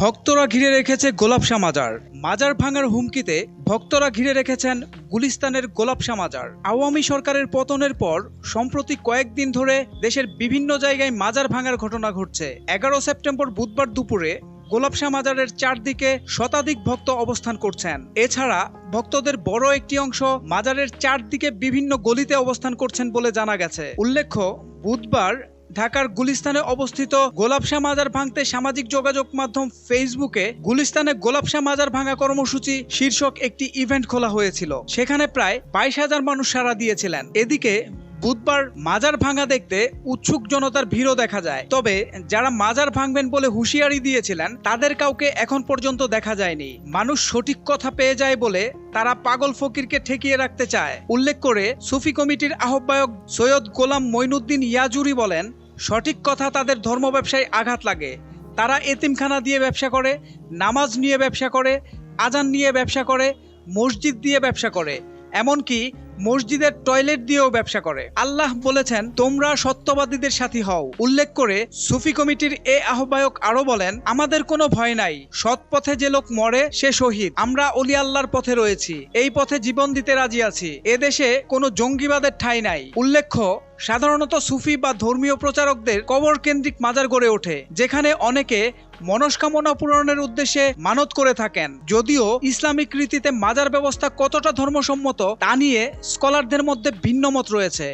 ভক্তরা ঘিরে রেখেছে গোলাপশা মাজার। মাজার ভাঙার হুমকিতে ভক্তরা ঘিরে রেখেছেন গুলিস্তানের গোলাপশা মাজার। আওয়ামী সরকারের পতনের পর, সম্প্রতি কয়েকদিন ধরে দেশের বিভিন্ন জায়গায় মাজার ভাঙার ঘটনা ঘটছে। এগারো সেপ্টেম্বর বুধবার দুপুরে গোলাপশা মাজারের চারদিকে শতাধিক ভক্ত অবস্থান করছেন। এছাড়া ভক্তদের বড় একটি অংশ মাজারের চারদিকে বিভিন্ন গলিতে অবস্থান করছেন বলে জানা গেছে। উল্লেখ্য, বুধবার ঢাকার গুলিস্তানে অবস্থিত গোলাপশা মাজার ভাঙতে সামাজিক যোগাযোগ মাধ্যম ফেসবুকে গুলিস্তানে গোলাপশা মাজার ভাঙা কর্মসূচি শীর্ষক একটি ইভেন্ট খোলা হয়েছিল। সেখানে প্রায় বাইশ হাজার মানুষ সাড়া দিয়েছিলেন। এদিকে বুধবার মাজার ভাঙা দেখতে উৎসুক জনতার ভিড়ও দেখা যায়। তবে যারা মাজার ভাঙবেন বলে হুঁশিয়ারি দিয়েছিলেন, তাদের কাউকে এখন পর্যন্ত দেখা যায়নি। মানুষ সঠিক কথা পেয়ে যায় বলে তারা পাগল ফকিরকে ঠেকিয়ে রাখতে চায়। উল্লেখ করে সুফি কমিটির আহ্বায়ক সৈয়দ গোলাম মঈনুদ্দিন ইয়াজুরি বলেন সঠিক কথা তাদের ধর্ম ব্যবসায় আঘাত লাগে। তারা এতিমখানা দিয়ে ব্যবসা করে, নামাজ নিয়ে ব্যবসা করে, আজান নিয়ে ব্যবসা করে, মসজিদ দিয়ে ব্যবসা করে। এমনকি মসজিদের টয়লেট দিয়েও ব্যবসা করে। আল্লাহ বলেছেন, তোমরা সত্যবাদীদের সাথী হও। উল্লেখ করে সুফি কমিটির এ আহ্বায়ক আরও বলেন, আমাদের কোনো ভয় নাই। সৎ পথে যে লোক মরে, সে শহীদ। আমরা অলি আল্লাহর পথে রয়েছি। এই পথে জীবন দিতে রাজি আছি। এদেশে কোনো জঙ্গিবাদের ঠাঁই নাই। উল্লেখ্য, সাধারণত সুফি বা ধর্মীয় প্রচারকদের কবর কেন্দ্রিক মাজার গড়ে ওঠে, যেখানে অনেকে মনস্কামনা পূরণের উদ্দেশ্যে মানত করে থাকেন। যদিও ইসলামিক রীতিতে মাজার ব্যবস্থা কতটা ধর্মসম্মত তা নিয়ে স্কলারদের মধ্যে ভিন্ন মত রয়েছে।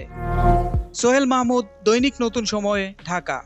সোহেল মাহমুদ দৈনিক নতুন সময়ে ঢাকা।